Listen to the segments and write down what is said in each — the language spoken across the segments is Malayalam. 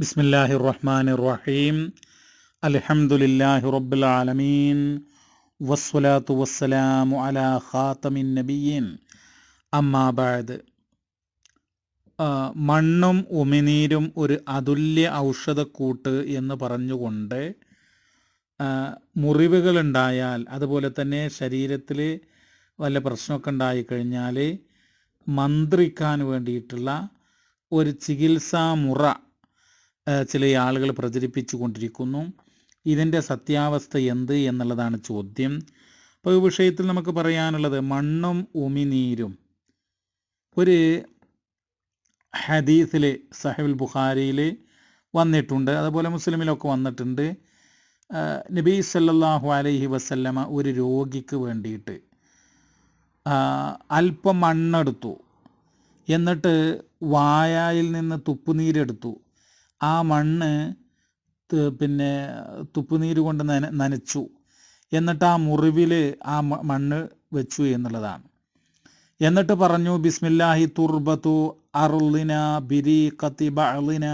ബിസ്മില്ലാഹി റഹ്മാൻ റഹീം അലഹമുല്ലാഹി റബ്ബുൽ ആലമീൻ. വസ്വലാത്തു വസ്സലാമു അല ഖാത്തമിൻ നബിയീൻ അമ്മാബാദ് മണ്ണും ഉമിനീരും ഒരു അതുല്യ ഔഷധക്കൂട്ട് എന്ന് പറഞ്ഞുകൊണ്ട് മുറിവുകളുണ്ടായാൽ അതുപോലെ തന്നെ ശരീരത്തിൽ വല്ല പ്രശ്നമൊക്കെ ഉണ്ടായിക്കഴിഞ്ഞാൽ മന്ത്രിക്കാൻ വേണ്ടിയിട്ടുള്ള ഒരു ചികിത്സാമുറ ചില ആളുകൾ പ്രചരിപ്പിച്ചു കൊണ്ടിരിക്കുന്നു ഇതിന്റെ സത്യാവസ്ഥ എന്ത് എന്നുള്ളതാണ് ചോദ്യം. അപ്പോൾ ഈ വിഷയത്തിൽ നമുക്ക് പറയാനുള്ളത് മണ്ണും ഉമിനീരും. ഒരു ഹദീസിൽ സഹബുൽ ബുഖാരിയിൽ വന്നിട്ടുണ്ട്. അതുപോലെ മുസ്ലിമിലൊക്കെ വന്നിട്ടുണ്ട്. നബി സല്ലല്ലാഹു അലൈഹി വസല്ലമ ഒരു രോഗിക്ക് വേണ്ടിയിട്ട് അല്പം മണ്ണെടുത്തു. എന്നിട്ട് വായായിൽ നിന്ന് തുപ്പുനീരെടുത്തു. ആ മണ്ണ് പിന്നെ തുപ്പുനീര് കൊണ്ട് നന നനച്ചു. എന്നിട്ട് ആ മുറിവിൽ ആ മണ്ണ് വെച്ചു എന്നുള്ളതാണ്. എന്നിട്ട് പറഞ്ഞു ബിസ്മില്ലാഹി തുർബത്തു അറുലിന ബിരി കത്തിബഅലിന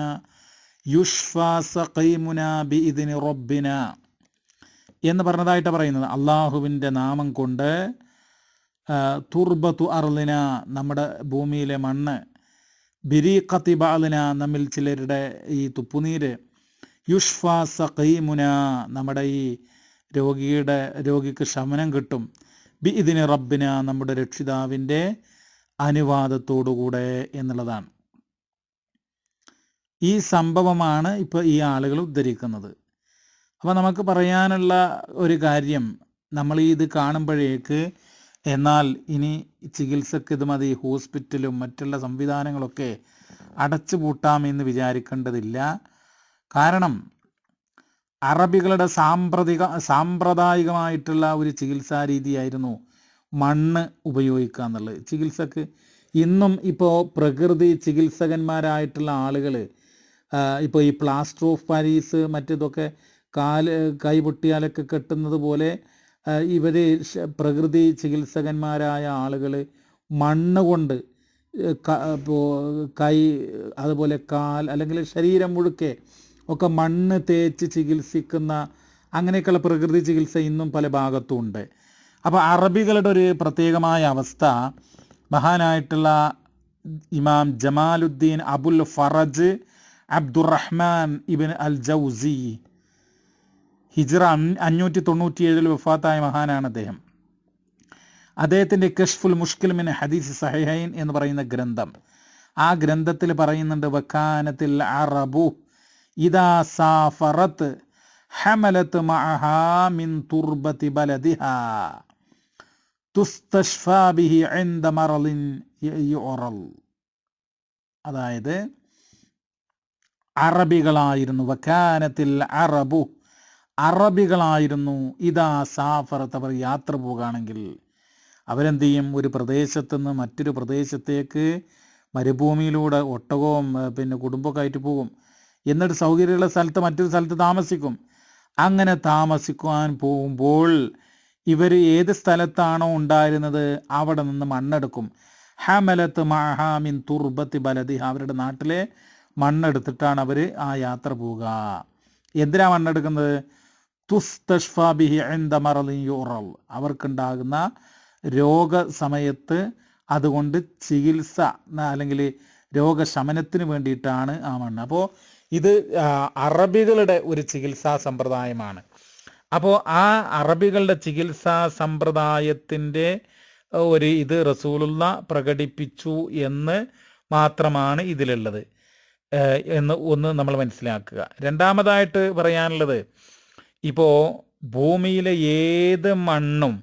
യുഷ്ഫാ കൈമുന ബി ഇതിന് റൊബിന എന്ന് പറഞ്ഞതായിട്ട് പറയുന്നത് അള്ളാഹുവിന്റെ നാമം കൊണ്ട് തുർബത്തു അർലിന നമ്മുടെ ഭൂമിയിലെ മണ്ണ് ബിരി കത്തിബാലിന നമ്മിൽ ചിലരുടെ ഈ തുപ്പുനീര്. യുഷ്ഫ സഖീമുന നമ്മുടെ ഈ രോഗിയുടെ രോഗിക്ക് ശമനം കിട്ടും. ബി ഇതിന് റബ്ബിന നമ്മുടെ രക്ഷിതാവിന്റെ അനുവാദത്തോടുകൂടെ എന്നുള്ളതാണ്. ഈ സംഭവമാണ് ഇപ്പോൾ ഈ ആളുകൾ ഉദ്ധരിക്കുന്നത്. അപ്പോൾ നമുക്ക് പറയാനുള്ള ഒരു കാര്യം നമ്മൾ ഇത് കാണുമ്പോഴേക്ക് എന്നാൽ ഇനി ചികിത്സക്ക് ഇത് മതി ഹോസ്പിറ്റലും മറ്റുള്ള സംവിധാനങ്ങളൊക്കെ അടച്ചു പൂട്ടാമെന്ന് വിചാരിക്കേണ്ടതില്ല. കാരണം അറബികളുടെ സാമ്പ്രതിക സാമ്പ്രദായികമായിട്ടുള്ള ഒരു ചികിത്സാ രീതിയായിരുന്നു മണ്ണ് ഉപയോഗിക്കുക എന്നുള്ളത്. ചികിത്സക്ക് ഇന്നും ഇപ്പോൾ പ്രകൃതി ചികിത്സകന്മാരായിട്ടുള്ള ആളുകൾ ഇപ്പോൾ ഈ പ്ലാസ്റ്റർ ഓഫ് പാരീസ് മറ്റിതൊക്കെ കാൽ കൈ പൊട്ടിയാലൊക്കെ കെട്ടുന്നത് പോലെ ഇവർ പ്രകൃതി ചികിത്സകന്മാരായ ആളുകൾ മണ്ണ് കൊണ്ട് കൈ അതുപോലെ കാൽ അല്ലെങ്കിൽ ശരീരം മുഴുക്കെ ഒക്കെ മണ്ണ് തേച്ച് ചികിത്സിക്കുന്ന അങ്ങനെയൊക്കെയുള്ള പ്രകൃതി ചികിത്സ ഇന്നും പല ഭാഗത്തും ഉണ്ട്. അപ്പോൾ അറബികളുടെ ഒരു പ്രത്യേകമായ അവസ്ഥ മഹാനായിട്ടുള്ള ഇമാം Jamaluddin Abul Faraj Abdurrahman Ibn al Jawzi ഹിജ്റ അഞ്ഞ- അഞ്ഞൂറ്റി തൊണ്ണൂറ്റി ഏഴിൽ വഫാത്തായ മഹാനാണ് അദ്ദേഹം. അദ്ദേഹത്തിന്റെ കഷ്ഫുൽ മുഷ്കിൽ മിൻ ഹദീസ് സഹൈൻ എന്ന് പറയുന്ന ഗ്രന്ഥം. ആ ഗ്രന്ഥത്തിൽ പറയുന്നുണ്ട് വക്കാനത്തിൽ അറബു ഇദാ സാഫറത്ത് ഹമലത്ത് മിൻ തുർബത്തി ബലദിഹ അതായത് അറബികളായിരുന്നു. വക്കാനത്തിൽ അറബു അറബികളായിരുന്നു. ഇതാ സാഫറത്ത് അവർ യാത്ര പോകുകയാണെങ്കിൽ അവരെന്ത് ചെയ്യും ഒരു പ്രദേശത്ത് നിന്ന് മറ്റൊരു പ്രദേശത്തേക്ക് മരുഭൂമിയിലൂടെ ഒട്ടകവും പിന്നെ കുടുംബമൊക്കെ ആയിട്ട് പോകും. എന്നിട്ട് സൗകര്യമുള്ള സ്ഥലത്ത് മറ്റൊരു സ്ഥലത്ത് താമസിക്കും. അങ്ങനെ താമസിക്കുവാൻ പോകുമ്പോൾ ഇവർ ഏത് സ്ഥലത്താണോ ഉണ്ടായിരുന്നത് അവിടെ നിന്ന് മണ്ണെടുക്കും. ഹമലത്ത് മഹാമിൻ തുർബത്തി ബലതി അവരുടെ നാട്ടിലെ മണ്ണെടുത്തിട്ടാണ് അവർ ആ യാത്ര പോവുക. എന്തിനാണ് മണ്ണെടുക്കുന്നത്? തുസ്തഷ്ഫാ ബിഹി ഇൻദ മറലിൻ യുറൽ. അവർക്കുണ്ടാകുന്ന രോഗസമയത്ത് അതുകൊണ്ട് ചികിത്സ അല്ലെങ്കിൽ രോഗശമനത്തിന് വേണ്ടിയിട്ടാണ് ആ മണ്ണ്. അപ്പോൾ ഇത് അറബികളുടെ ഒരു ചികിത്സാ സമ്പ്രദായമാണ്. അപ്പോൾ ആ അറബികളുടെ ചികിത്സാ സമ്പ്രദായത്തിന്റെ ഒരു ഇത് റസൂലുള്ള പ്രകടിപ്പിച്ചു എന്ന് മാത്രമാണ് ഇതിലുള്ളത്. എന്ന് ഒന്ന് നമ്മൾ മനസ്സിലാക്കുക. രണ്ടാമതായിട്ട് പറയാനുള്ളത് ഇപ്പോൾ ഭൂമിയിലെ ഏത് മണ്ണും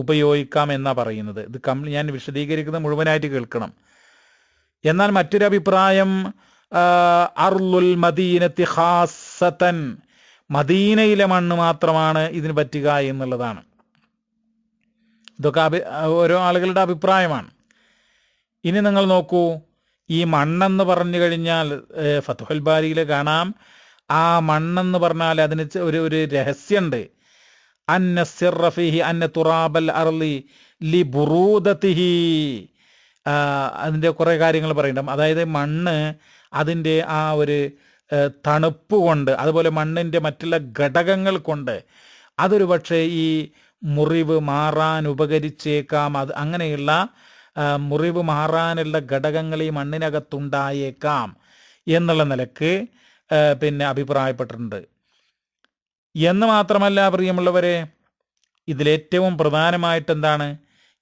ഉപയോഗിക്കാം എന്നാണ് പറയുന്നത്. ഇത് കം ഞാൻ വിശദീകരിക്കുന്നത് മുഴുവനായിട്ട് കേൾക്കണം. എന്നാൽ മറ്റൊരു അഭിപ്രായം അർലുൽ മദീനത്തി ഹാസത്തൻ മദീനയിലെ മണ്ണ് മാത്രമാണ് ഇതിന് പറ്റുക എന്നുള്ളതാണ്. ഇതൊക്കെ അഭി ഓരോ ആളുകളുടെ അഭിപ്രായമാണ്. ഇനി നിങ്ങൾ നോക്കൂ ഈ മണ്ണെന്ന് പറഞ്ഞു കഴിഞ്ഞാൽ ഫത്തുഹൽബാരിയിൽ ഫത്തുഹൽ ബാരിയിൽ കാണാം ആ മണ്ണെന്ന് പറഞ്ഞാൽ അതിന് ഒരു ഒരു രഹസ്യമുണ്ട് അന്ന സിറഫിഹി അന്ന തുറാബൽ അർലി ലി ബുറൂദത്തിഹി അതിന്റെ കുറേ കാര്യങ്ങൾ പറയണ്ട അതായത് മണ്ണ് അതിന്റെ ആ ഒരു തണുപ്പ് കൊണ്ട് അതുപോലെ മണ്ണിന്റെ മറ്റുള്ള ഘടകങ്ങൾ കൊണ്ട് അതൊരു പക്ഷേ ഈ മുറിവ് മാറാൻ ഉപകരിച്ചേക്കാം. അത് അങ്ങനെയുള്ള മുറിവ് മാറാനുള്ള ഘടകങ്ങൾ ഈ മണ്ണിനകത്തുണ്ടായേക്കാം എന്നുള്ള നിലയ്ക്ക് പിന്നെ അഭിപ്രായപ്പെട്ടിട്ടുണ്ട്. എന്ന് മാത്രമല്ല പ്രിയമുള്ളവരെ ഇതിലേറ്റവും പ്രധാനമായിട്ട് എന്താണ്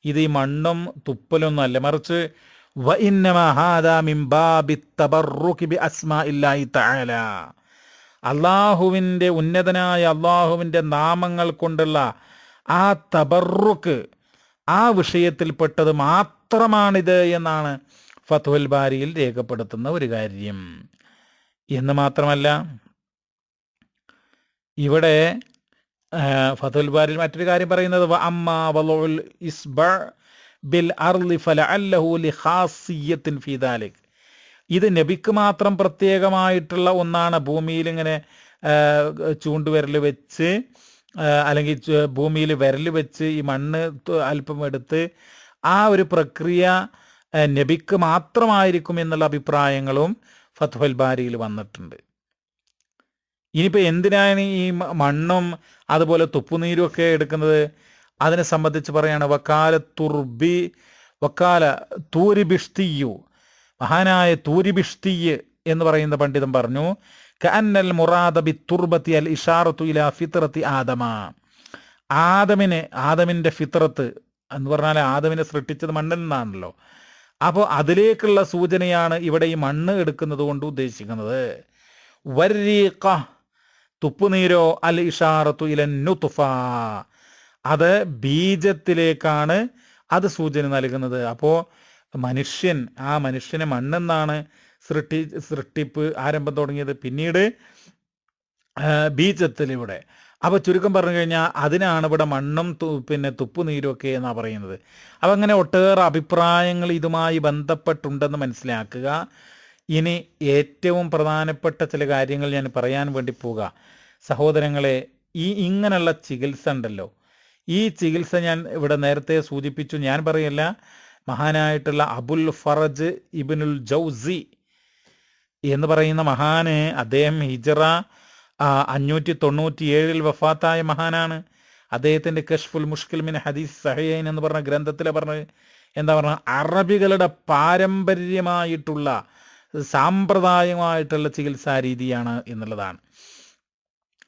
ഇത് ഈ മണ്ണും തുപ്പലൊന്നും അല്ല. മറിച്ച് അള്ളാഹുവിന്റെ ഉന്നതനായ അള്ളാഹുവിന്റെ നാമങ്ങൾ കൊണ്ടുള്ള ആ തബറുക്ക് ആ വിഷയത്തിൽപ്പെട്ടത് മാത്രമാണിത് എന്നാണ് ഫത്തുൽബാരിയിൽ രേഖപ്പെടുത്തുന്ന ഒരു കാര്യം. എന്ന് മാത്രമല്ല ഇവിടെ ഫതുൽ ബാരിൽ മറ്റൊരു കാര്യം പറയുന്നത് ഇസ്ബ ബിൽ ഇത് നബിക്ക് മാത്രം പ്രത്യേകമായിട്ടുള്ള ഒന്നാണ്. ഭൂമിയിൽ ഇങ്ങനെ ചൂണ്ടുവിരൽ വെച്ച് അല്ലെങ്കിൽ ഭൂമിയിൽ വിരൽ വെച്ച് ഈ മണ്ണ് അല്പം എടുത്ത് ആ ഒരു പ്രക്രിയ നബിക്ക് മാത്രമായിരിക്കും എന്നുള്ള അഭിപ്രായങ്ങളും ഫത്ഹുൽ ബാരിയിൽ വന്നിട്ടുണ്ട്. ഇനിയിപ്പോൾ എന്തിനാണ് ഈ മണ്ണും അതുപോലെ തുപ്പുനീരും ഒക്കെ എടുക്കുന്നത്? അതിനെ സംബന്ധിച്ച് പറയാണ് വക്കാല തുർബി വക്കാല തൂരിബിഷ്തിയു മഹാനായ തൂരിബിഷ്തിയ് എന്ന് പറയുന്ന പണ്ഡിതൻ പറഞ്ഞു കന്നൽ മുറാദ ബി തുർബത്തി അൽ ഇഷാറത്തു ഇല ഫിത്രത്തി ആദമ. ആദമിനെ ആദമിന്റെ ഫിത്രത്ത് എന്ന് പറഞ്ഞാൽ ആദമിനെ സൃഷ്ടിച്ചത് മണ്ണിൽ നിന്നാണല്ലോ അപ്പോൾ അതിലേക്കുള്ള സൂചനയാണ് ഇവിടെ ഈ മണ്ണ് എടുക്കുന്നത് കൊണ്ട് ഉദ്ദേശിക്കുന്നത്. വരീഖ തുപ്പുനീരോ അൽ ഇഷാറത്തു ഇല നുതുഫ. അത് ബീജത്തിലേക്കാണ് അത് സൂചന നൽകുന്നത്. അപ്പോൾ മനുഷ്യൻ ആ മനുഷ്യനെ മണ്ണെന്നാണ് സൃഷ്ടി സൃഷ്ടിപ്പ് ആരംഭം തുടങ്ങിയത്. പിന്നീട് ബീജത്തിലൂടെ. അപ്പോൾ ചുരുക്കം പറഞ്ഞു കഴിഞ്ഞാൽ അതിനാണ് ഇവിടെ മണ്ണും പിന്നെ തുപ്പുനീരും ഒക്കെ എന്നാണ് പറയുന്നത്. അപ്പം അങ്ങനെ ഒട്ടേറെ അഭിപ്രായങ്ങൾ ഇതുമായി ബന്ധപ്പെട്ടുണ്ടെന്ന് മനസ്സിലാക്കുക. ഇനി ഏറ്റവും പ്രധാനപ്പെട്ട ചില കാര്യങ്ങൾ ഞാൻ പറയാൻ വേണ്ടി പോവുക. സഹോദരങ്ങളെ ഈ ഇങ്ങനെയുള്ള ചികിത്സ ഉണ്ടല്ലോ. ഈ ചികിത്സ ഞാൻ ഇവിടെ നേരത്തെ സൂചിപ്പിച്ചു. ഞാൻ പറയല്ല മഹാനായിട്ടുള്ള അബുൽ ഫറജ് ഇബിനുൽ ജൗസി എന്ന് പറയുന്ന മഹാന് അദ്ദേഹം ഹിജറ അഞ്ഞൂറ്റി തൊണ്ണൂറ്റി ഏഴിൽ വഫാത്തായ മഹാനാണ്. അദ്ദേഹത്തിന്റെ കഷ്ഫുൽ മുഷ്കിൽ മിൻ ഹദീസ് സഹയൈൻ എന്ന് പറഞ്ഞ ഗ്രന്ഥത്തിൽ പറഞ്ഞത് എന്താ പറഞ്ഞ അറബികളുടെ പാരമ്പര്യമായിട്ടുള്ള സാമ്പ്രദായമായിട്ടുള്ള ചികിത്സാ രീതിയാണ് എന്നുള്ളതാണ്.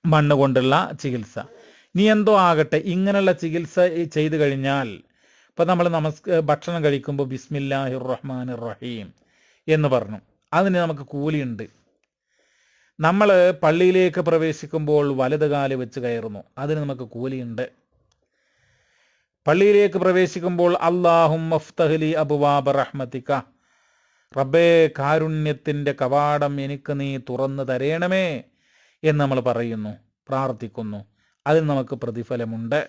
മണ്ണ് കൊണ്ടുള്ള ചികിത്സ. നീ എന്തോ ആകട്ടെ ഇങ്ങനെയുള്ള ചികിത്സ ചെയ്തു കഴിഞ്ഞാൽ ഇപ്പം നമ്മൾ നമസ് ഭക്ഷണം കഴിക്കുമ്പോൾ ബിസ്മില്ലാഹിർ റഹ്മാൻ റഹീം എന്ന് പറഞ്ഞു. അതിന് നമുക്ക് കൂലിയുണ്ട്. നമ്മൾ പള്ളിയിലേക്ക് പ്രവേശിക്കുമ്പോൾ വലത് കാൽ വെച്ച് കയറുന്നു. അതിന് നമുക്ക് കൂലിയുണ്ട്. പള്ളിയിലേക്ക് പ്രവേശിക്കുമ്പോൾ അള്ളാഹും മഫ്തഹലി അബുവാബ റഹ്മത്തിക്ക റബ്ബേ കാരുണ്യത്തിന്റെ കവാടം എനിക്ക് നീ തുറന്നു തരേണമേ എന്ന് നമ്മൾ പറയുന്നു പ്രാർത്ഥിക്കുന്നു. അതിന് നമുക്ക് പ്രതിഫലമുണ്ട്.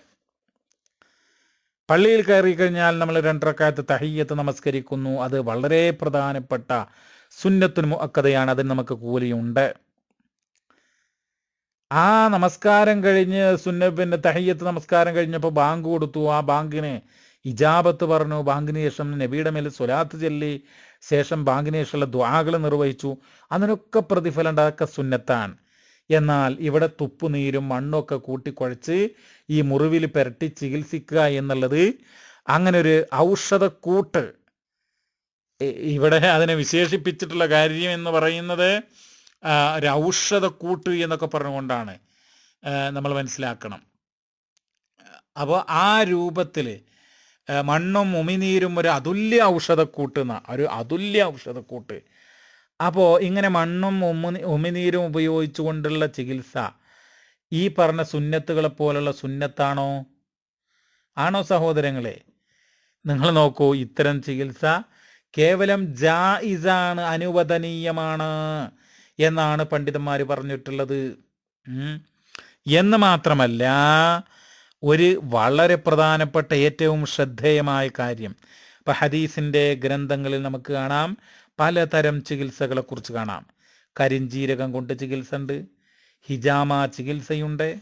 പള്ളിയിൽ കയറി കഴിഞ്ഞാൽ നമ്മൾ രണ്ടരക്കാലത്ത് തഹയ്യത്ത് നമസ്കരിക്കുന്നു. അത് വളരെ പ്രധാനപ്പെട്ട സുന്നത്തുൻ മുഅക്കതയാണ് അതിന് നമുക്ക് കൂലിയുണ്ട്. ആ നമസ്കാരം കഴിഞ്ഞ് സുന്ന പിന്നെ തഹയ്യത്ത് നമസ്കാരം കഴിഞ്ഞപ്പോൾ ബാങ്ക് കൊടുത്തു. ആ ബാങ്കിനെ ഇജാബത്ത് പറഞ്ഞു. ബാങ്കിന് ശേഷം നബിയുടെ മേൽ സ്വലാത്ത് ചൊല്ലി. ശേഷം ബാങ്കിന് ശേഷമുള്ള ദ്വാകൾ നിർവഹിച്ചു. അതിനൊക്കെ പ്രതിഫലം ഉണ്ടാക്ക സുന്നത്താണ്. എന്നാൽ ഇവിടെ തുപ്പുനീരും മണ്ണൊക്കെ കൂട്ടിക്കുഴച്ച് ഈ മുറിവിൽ പുരട്ടി ചികിത്സിക്കുക എന്നുള്ളത് അങ്ങനെ ഒരു ഔഷധക്കൂട്ട് ഇവിടെ അതിനെ വിശേഷിപ്പിച്ചിട്ടുള്ള കാര്യം എന്ന് പറയുന്നത് ഒരു ഔഷധക്കൂട്ട് എന്നൊക്കെ പറഞ്ഞുകൊണ്ടാണ് നമ്മൾ മനസ്സിലാക്കണം. അപ്പോൾ ആ രൂപത്തിൽ മണ്ണും ഉമിനീരും ഒരു അതുല്യ ഔഷധക്കൂട്ട് എന്ന ഒരു അതുല്യ ഔഷധക്കൂട്ട് അപ്പോൾ ഇങ്ങനെ മണ്ണും ഉമ്മി ഉമിനീരും ഉപയോഗിച്ചുകൊണ്ടുള്ള ചികിത്സ ഈ പറഞ്ഞ സുന്നത്തുകളെ പോലുള്ള സുന്നത്താണോ? ആണോ സഹോദരങ്ങളെ? നിങ്ങൾ നോക്കൂ ഇത്തരം ചികിത്സ കേവലം ജായിസാണ് അനുവദനീയമാണ്. എന്നാണ് പണ്ഡിതന്മാർ പറഞ്ഞിട്ടുള്ളത്. എന്ന് മാത്രമല്ല ഒരു വളരെ പ്രധാനപ്പെട്ട ഏറ്റവും ശ്രദ്ധേയമായ കാര്യം ഇപ്പം ഹദീസിന്റെ ഗ്രന്ഥങ്ങളിൽ നമുക്ക് കാണാം പലതരം ചികിത്സകളെക്കുറിച്ച് കാണാം. കരിഞ്ജീരകം കൊണ്ട് ചികിത്സ ഉണ്ട് ഹിജാമ ചികിത്സയുണ്ട്.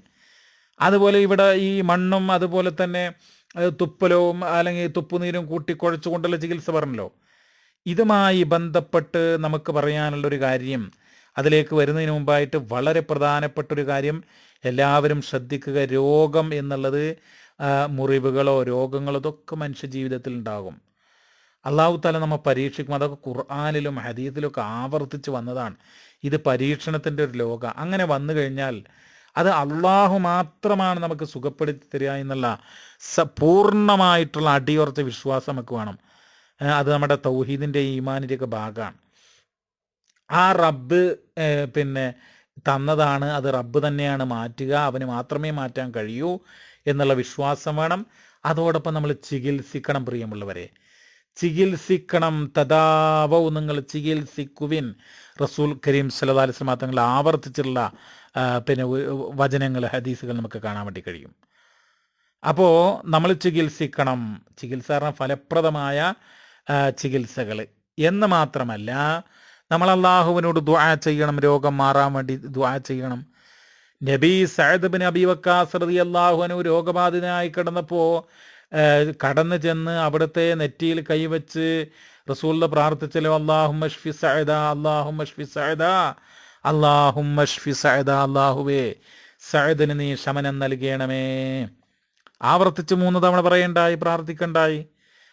അതുപോലെ ഇവിടെ ഈ മണ്ണും അതുപോലെ തന്നെ തുപ്പലവും അല്ലെങ്കിൽ തുപ്പുനീരും കൂട്ടി കുഴച്ചുകൊണ്ടുള്ള ചികിത്സ പറഞ്ഞല്ലോ. ഇതുമായി ബന്ധപ്പെട്ട് നമുക്ക് പറയാനുള്ളൊരു കാര്യം അതിലേക്ക് വരുന്നതിന് മുമ്പായിട്ട് വളരെ പ്രധാനപ്പെട്ട ഒരു കാര്യം എല്ലാവരും ശ്രദ്ധിക്കുക. രോഗം എന്നുള്ളത് മുറിവുകളോ രോഗങ്ങളോ ഇതൊക്കെ മനുഷ്യ ജീവിതത്തിൽ ഉണ്ടാകും. അള്ളാഹു താല നമ്മൾ പരീക്ഷിക്കും. അതൊക്കെ ഖുർആാനിലും ഹദീത്തിലും ഒക്കെ ആവർത്തിച്ച് വന്നതാണ്. ഇത് പരീക്ഷണത്തിന്റെ ഒരു ലോക. അങ്ങനെ വന്നു കഴിഞ്ഞാൽ അത് അള്ളാഹു മാത്രമാണ് നമുക്ക് സുഖപ്പെടുത്തി തരിക എന്നുള്ള സ പൂർണമായിട്ടുള്ള അടിയുറച്ച വിശ്വാസം നമുക്ക് വേണം. അത് നമ്മുടെ തൗഹീദിന്റെ ഈമാനിന്റെയൊക്കെ ഭാഗമാണ്. ആ റബ്ബ് പിന്നെ തന്നതാണ് അത് റബ്ബ് തന്നെയാണ് മാറ്റുക അവന് മാത്രമേ മാറ്റാൻ കഴിയൂ എന്നുള്ള വിശ്വാസം വേണം. അതോടൊപ്പം നമ്മൾ ചികിത്സിക്കണം പ്രിയമുള്ളവരെ. ചികിത്സിക്കണം തഥാവവും നിങ്ങൾ ചികിത്സിക്കുവിൻ. റസൂൽ കരീം വസല്ലം തങ്ങൾ ആവർത്തിച്ചിട്ടുള്ള പിന്നെ വചനങ്ങൾ ഹദീസുകൾ നമുക്ക് കാണാൻ വേണ്ടി കഴിയും. അപ്പോൾ നമ്മൾ ചികിത്സിക്കണം. ചികിത്സ ഫലപ്രദമായ ചികിത്സകൾ. എന്ന് മാത്രമല്ല നമ്മൾ അള്ളാഹുവിനോട് ദുആ ചെയ്യണം രോഗം മാറാൻ വേണ്ടി ദ്വാ ചെയ്യണം. നബി സഅദ് ബിൻ അബി വക്കാസ് റളിയല്ലാഹു അൻഹു രോഗബാധിതനായി കിടന്നപ്പോൾ കടന്നു ചെന്ന് അവിടുത്തെ നെറ്റിയിൽ കൈവച്ച് റസൂലിനെ പ്രാർത്ഥിച്ചല്ലോ അള്ളാഹു മഷ്ഫി സഅദ അള്ളാഹു മഷ്ഫി സഹദ അള്ളാഹു മഷ്ഫി സഅദ അള്ളാഹുവേ സഅദിന് നീ ശമനം നൽകണമേ. ആവർത്തിച്ച് മൂന്ന് തവണ പറയണ്ടായി പ്രാർത്ഥിക്കണ്ടായി.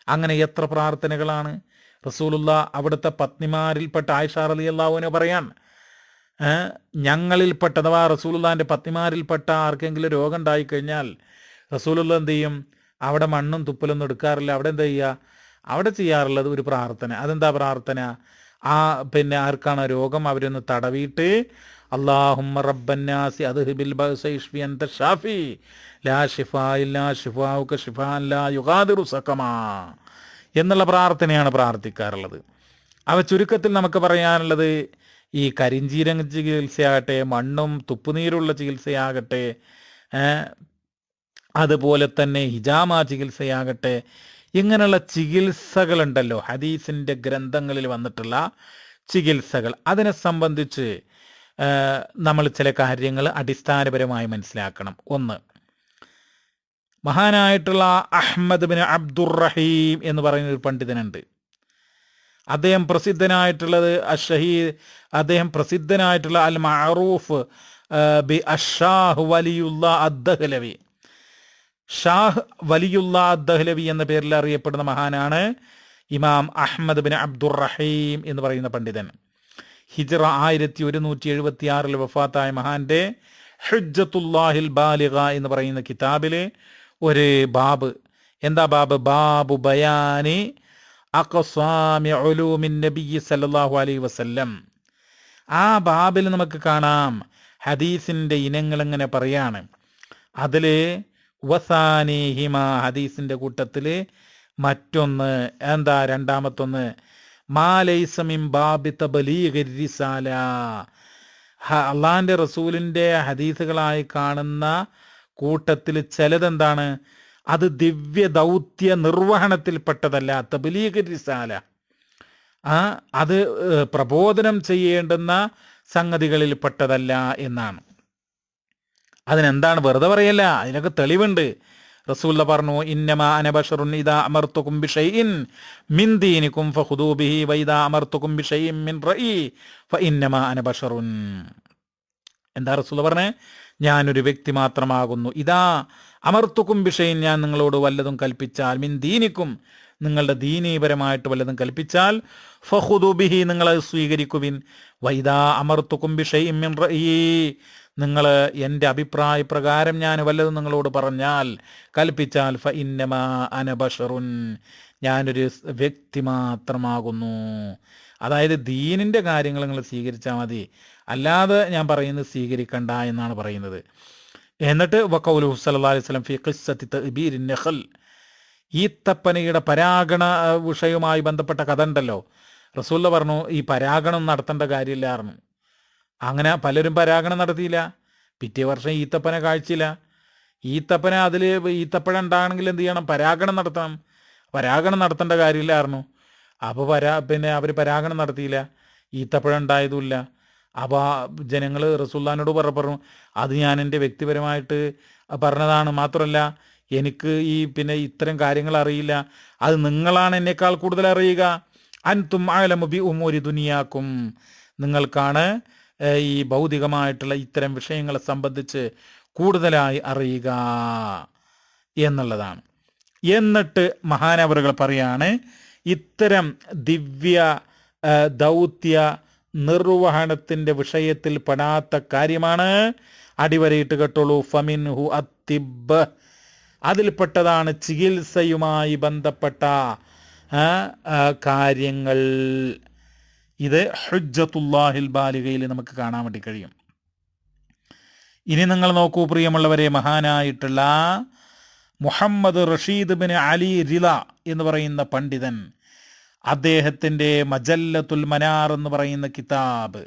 അങ്ങനെ എത്ര പ്രാർത്ഥനകളാണ്. റസൂലുള്ള അവിടുത്തെ പത്നിമാരിൽപ്പെട്ട ആയിഷ അലി അള്ളാഹുവിനെ പറയാൻ ഞങ്ങളിൽപ്പെട്ട അഥവാ റസൂലുള്ളാന്റെ പത്നിമാരിൽപ്പെട്ട ആർക്കെങ്കിലും രോഗം ഉണ്ടായിക്കഴിഞ്ഞാൽ റസൂലുള്ള എന്ത് ചെയ്യും? അവിടെ മണ്ണും തുപ്പലൊന്നും എടുക്കാറില്ല. അവിടെ എന്താ ചെയ്യുക? അവിടെ ചെയ്യാറുള്ളത് ഒരു പ്രാർത്ഥന. അതെന്താ പ്രാർത്ഥന? ആ പിന്നെ ആർക്കാണ് രോഗം? അവരൊന്ന് തടവിയിട്ട് അള്ളാഹുമ്മ റബ്ബന്നാസി അദ്ഹിബിൽ ബഅസൈഷ്ഫി അൻത ഷാഫി. ലാ ഷിഫാ ഇല്ലാ ഷിഫാ ലാ യുഗാദിറു സഖമാ. എന്നുള്ള പ്രാർത്ഥനയാണ് പ്രാർത്ഥിക്കാറുള്ളത്. അവ ചുരുക്കത്തിൽ നമുക്ക് പറയാനുള്ളത് ഈ കരിഞ്ചീരക ചികിത്സയാകട്ടെ മണ്ണും തുപ്പുനീരുള്ള ചികിത്സയാകട്ടെ അതുപോലെ തന്നെ ഹിജാമ ചികിത്സയാകട്ടെ ഇങ്ങനെയുള്ള ചികിത്സകളുണ്ടല്ലോ. ഹദീസിന്റെ ഗ്രന്ഥങ്ങളിൽ വന്നിട്ടുള്ള ചികിത്സകൾ. അതിനെ സംബന്ധിച്ച് നമ്മൾ ചില കാര്യങ്ങൾ അടിസ്ഥാനപരമായി മനസ്സിലാക്കണം. ഒന്ന് മഹാനായിട്ടുള്ള അഹമ്മദ് ബിൻ അബ്ദുറഹീം എന്ന് പറയുന്ന ഒരു പണ്ഡിതനുണ്ട്. അദ്ദേഹം പ്രസിദ്ധനായിട്ടുള്ളത് അഷഹീദ് അദ്ദേഹം പ്രസിദ്ധനായിട്ടുള്ള അൽ മഅറൂഫ് ബി അഷാഹ് വലിയുള്ള അദ്ദഹലവി. ഷാഹ് വലിയുള്ള അദ്ദഹലവി എന്ന പേരിൽ അറിയപ്പെടുന്ന മഹാനാണ് ഇമാം അഹമ്മദ് ബിൻ അബ്ദുറഹീം എന്ന് പറയുന്ന പണ്ഡിതൻ. ഹിജ്റ ആയിരത്തി ഒരുന്നൂറ്റി എഴുപത്തി ആറിൽ വഫാത്തായ മഹാന്റെ ഹിജ്ജത്തുല്ലാഹിൽ ബാലിഗ എന്ന് പറയുന്ന കിതാബിൽ ഒരു ബാബ്. എന്താ ബാബ്? ബാബു ബയാനി അഖസാമി ഉലൂമിൻ നബി സല്ലല്ലാഹു അലൈഹി വസല്ലം. ആ ബാബിൽ നമുക്ക് കാണാം. ഹദീസിന്റെ ഇനങ്ങൾ എങ്ങനെ പറയാണ്. അതിൽ വസാനിഹിമ ഹദീസിന്റെ കൂട്ടത്തിൽ മറ്റൊന്ന് എന്താ രണ്ടാമത്തൊന്ന്? മാലൈസമിം ബാബി തബലീഗി റിസാല റസൂലിന്റെ ഹദീസുകളായി കാണുന്ന കൂട്ടത്തിൽ ചിലതെന്താണ്? അത് ദിവ്യ ദൗത്യ നിർവഹണത്തിൽപ്പെട്ടതല്ല തബലീഗ് റിസാല. ആ അത് പ്രബോധനം ചെയ്യേണ്ടുന്ന സംഗതികളിൽപ്പെട്ടതല്ല എന്നാണ്. അതിനെന്താണ് വെറുതെ പറയല്ല? അതിനൊക്കെ തെളിവുണ്ട്. റസൂല്ല പറഞ്ഞു ഇന്നമ അനബഷറുൻ ഇദാ അമർത്തുക്കും ബിഷൈഇൻ മിൻ ദീനിക്കും ഫഖുദൂ ബിഹി വൈദാ അമർത്തുക്കും ബിഷൈഇൻ മിൻ റഈ ഫഇന്നമാ അനബഷറുൻ എന്താ റസൂല്ല പറഞ്ഞേ? ഞാനൊരു വ്യക്തി മാത്രമാകുന്നു. ഇതാ അമർത്തുക്കും വിഷയം ഞാൻ നിങ്ങളോട് വല്ലതും കൽപ്പിച്ചാൽ മിൻ ദീനിക്കും നിങ്ങളുടെ ദീനീപരമായിട്ട് വല്ലതും കൽപ്പിച്ചാൽ ഫഹുദുബിഹി നിങ്ങൾ അത് സ്വീകരിക്കുവിൻ. വൈദാ അമർത്തുക്കും വിഷയം നിങ്ങൾ എന്റെ അഭിപ്രായ പ്രകാരം ഞാൻ വല്ലതും നിങ്ങളോട് പറഞ്ഞാൽ കൽപ്പിച്ചാൽ ഫ ഇന്നമാ അനബഷറുൻ ഞാനൊരു വ്യക്തി മാത്രമാകുന്നു. അതായത് ദീനിന്റെ കാര്യങ്ങൾ നിങ്ങൾ സ്വീകരിച്ചാൽ മതി. അല്ലാതെ ഞാൻ പറയുന്നത് സ്വീകരിക്കണ്ട എന്നാണ് പറയുന്നത്. എന്നിട്ട് വക്കൗലു സല്ലല്ലാഹു അലൈഹി വസല്ലം ഫി ഖിസ്സത്തി തഅബീരിൻ നഖൽ. ഈത്തപ്പനയുടെ പരാഗണ വിഷയവുമായി ബന്ധപ്പെട്ട കഥ ഉണ്ടല്ലോ. റസൂല്ല പറഞ്ഞു ഈ പരാഗണം നടത്തേണ്ട കാര്യമില്ലായിരുന്നു. അങ്ങനെ പലരും പരാഗണം നടത്തിയില്ല. പിറ്റേ വർഷം ഈത്തപ്പന കാഴ്ചയില്ല. ഈത്തപ്പന അതിൽ ഈത്തപ്പഴ ഉണ്ടാകണമെങ്കിൽ എന്ത് ചെയ്യണം? പരാഗണം നടത്തണം. പരാഗണം നടത്തേണ്ട കാര്യമില്ലായിരുന്നു. അപ്പോൾ പരാ പിന്നെ അവർ പരാഗണം നടത്തിയില്ല. ഈത്തപ്പഴം ഉണ്ടായതുമില്ല. അപ്പോൾ ജനങ്ങൾ റസൂല്ലാനോട് പറ പറഞ്ഞു അത് ഞാൻ എന്റെ വ്യക്തിപരമായിട്ട് പറഞ്ഞതാണ്. മാത്രമല്ല എനിക്ക് ഈ പിന്നെ ഇത്തരം കാര്യങ്ങൾ അറിയില്ല. അത് നിങ്ങളാണ് എന്നേക്കാൾ കൂടുതൽ അറിയുക. അൻതും ആലമുബി ഉമൂരി ദുനിയാക്കും. നിങ്ങൾക്കാണ് ഈ ഭൗതികമായിട്ടുള്ള ഇത്തരം വിഷയങ്ങളെ സംബന്ധിച്ച് കൂടുതലായി അറിയുക എന്നുള്ളതാണ്. എന്നിട്ട് മഹാനവറുകൾ പറയാണ് ഇത്തരം ദിവ്യ ദൗത്യ നിർവഹണത്തിന്റെ വിഷയത്തിൽ പെടാത്ത കാര്യമാണ്. അടിവരയിട്ട് കേട്ടോളൂ. ഫമിൻഹു അത്തിബ് അതിൽപ്പെട്ടതാണ് ചികിത്സയുമായി ബന്ധപ്പെട്ട കാര്യങ്ങൾ. ഇത് ഹുജ്ജത്തുല്ലാഹിൽ ബാലികയിൽ നമുക്ക് കാണാൻ വേണ്ടി കഴിയും. ഇനി നിങ്ങൾ നോക്കൂ പ്രിയമുള്ളവരെ മഹാനായിട്ടുള്ള മുഹമ്മദ് റഷീദ് ബിൻ അലി റില എന്ന് പറയുന്ന പണ്ഡിതൻ. അദ്ദേഹത്തിന്റെ മജല്ലത്തുൽ മനാർ എന്ന് പറയുന്ന കിതാബ്.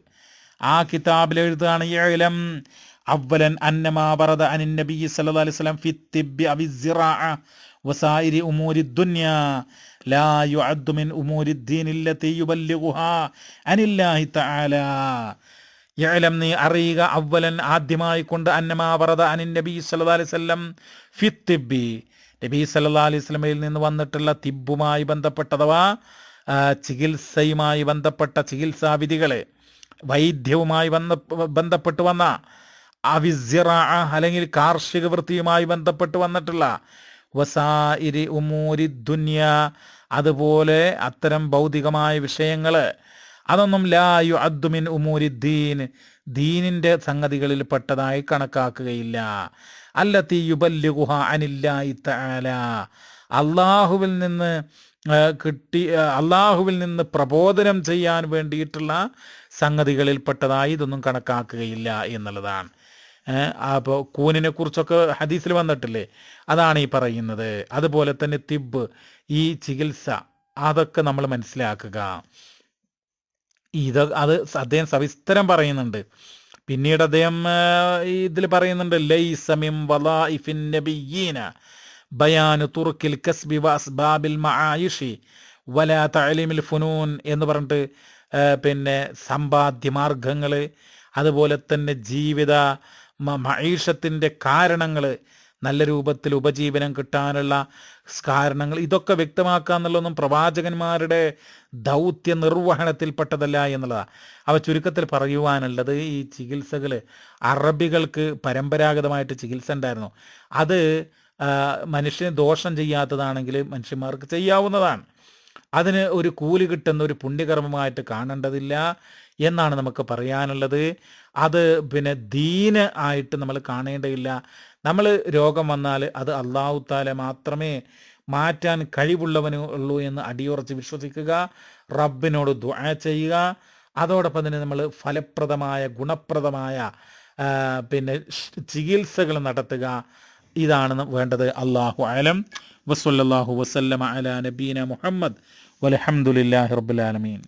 ആ കിതാബിൽ എഴുതുകയാണ് ഏലം അവലൻ അന്നമാ വറദ അനിൻ നബി സല്ലു അലൈഹി സ്വലം ഫിത്തിബ് അവിസിറ വസായിരി ഉമൂരി ദുന്യ ലാ യുഅദ്ദു മിൻ ഉമൂരി ദീൻ ഇല്ലത്തി യുബല്ലിഗുഹാ അനില്ലാഹി തആല. യലം നീ അറിയുക അവലൻ ആദ്യമായി കൊണ്ട് അന്നമാ വറദ അനിൻ നബി സല്ലു അലൈഹി സ്വലം ഫിത്തിബി നബി സല്ലാ അലൈഹി സ്വലമയിൽ നിന്ന് വന്നിട്ടുള്ള തിബുമായി ബന്ധപ്പെട്ട അഥവാ ചികിത്സയുമായി ബന്ധപ്പെട്ട ചികിത്സാ വിധികളെ. വൈദ്യവുമായി വന്ന ബന്ധപ്പെട്ട് വന്ന അവിസ്യറ അല്ലെങ്കിൽ കാർഷിക വൃത്തിയുമായി ബന്ധപ്പെട്ട് വന്നിട്ടുള്ള വസായിരി ഉമൂരി ദുന്യ അതുപോലെ അത്തരം ഭൗതികമായ വിഷയങ്ങൾ അതൊന്നും ലായു അദ്ദുമിൻ ഉമൂരി ദീൻ. ദീനിന്റെ സംഗതികളിൽ പെട്ടതായി കണക്കാക്കുകയില്ല. അല്ലത്തി യുബല്ലുഹ അനില്ലായി തആല. അള്ളാഹുവിൽ നിന്ന് കിട്ടി അള്ളാഹുവിൽ നിന്ന് പ്രബോധനം ചെയ്യാൻ വേണ്ടിയിട്ടുള്ള സംഗതികളിൽപ്പെട്ടതായി ഇതൊന്നും കണക്കാക്കുകയില്ല എന്നുള്ളതാണ്. അപ്പോൾ കൂനിനെ കുറിച്ചൊക്കെ ഹദീസിൽ വന്നിട്ടില്ലേ? അതാണ് ഈ പറയുന്നത്. അതുപോലെ തന്നെ തിബ് ഈ ചികിത്സ അതൊക്കെ നമ്മൾ മനസ്സിലാക്കുക. ഇത് അത് അദ്ദേഹം സവിസ്തരം പറയുന്നുണ്ട്. പിന്നീട് അദ്ദേഹം ഇതിൽ പറയുന്നുണ്ട് ലൈസമിം വലായിഫിൻ നബിയീന ബയാനു തുർക്കിൽ കസ്ബി വസ്ബാബിൽ മആയിഷി വലാ തഅലീമിൽ ഫുനൂൻ എന്ന് പറഞ്ഞിട്ട് പിന്നെ സമ്പാദ്യ മാർഗങ്ങൾ അതുപോലെ തന്നെ ജീവിത മ- മഈഷത്തിന്റെ കാരണങ്ങൾ നല്ല രൂപത്തിൽ ഉപജീവനം കിട്ടാനുള്ള കാരണങ്ങൾ ഇതൊക്കെ വ്യക്തമാക്കുക എന്നുള്ളതൊന്നും പ്രവാചകന്മാരുടെ ദൗത്യ നിർവഹണത്തിൽപ്പെട്ടതല്ല എന്നുള്ളതാണ് അവ ചുരുക്കത്തിൽ പറയുവാനുള്ളത് ഈ ചികിത്സകൾ അറബികൾക്ക് പരമ്പരാഗതമായിട്ട് ചികിത്സ ഉണ്ടായിരുന്നു. അത് മനുഷ്യന് ദോഷം ചെയ്യാത്തതാണെങ്കിൽ മനുഷ്യന്മാർക്ക് ചെയ്യാവുന്നതാണ്. അതിന് ഒരു കൂലി കിട്ടുന്ന ഒരു പുണ്യകർമ്മമായിട്ട് കാണേണ്ടതില്ല എന്നാണ് നമുക്ക് പറയാനുള്ളത്. അത് പിന്നെ ദീന് ആയിട്ട് നമ്മൾ കാണേണ്ടതില്ല. നമ്മൾ രോഗം വന്നാൽ അത് അള്ളാഹു താല മാത്രമേ മാറ്റാൻ കഴിവുള്ളവനു ഉള്ളൂ എന്ന് അടിയുറച്ച് വിശ്വസിക്കുക റബ്ബിനോട് ദുആ ചെയ്യുക. അതോടൊപ്പം തന്നെ നമ്മൾ ഫലപ്രദമായ ഗുണപ്രദമായ പിന്നെ ചികിത്സകൾ നടത്തുക. ഇതാണ് വേണ്ടത്. അള്ളാഹു അലം. വസല്ലാഹു വസല്ലമ അല നബീന മുഹമ്മദ്. വലഹമുല്ലാ റബ്ബുലാലമീൻ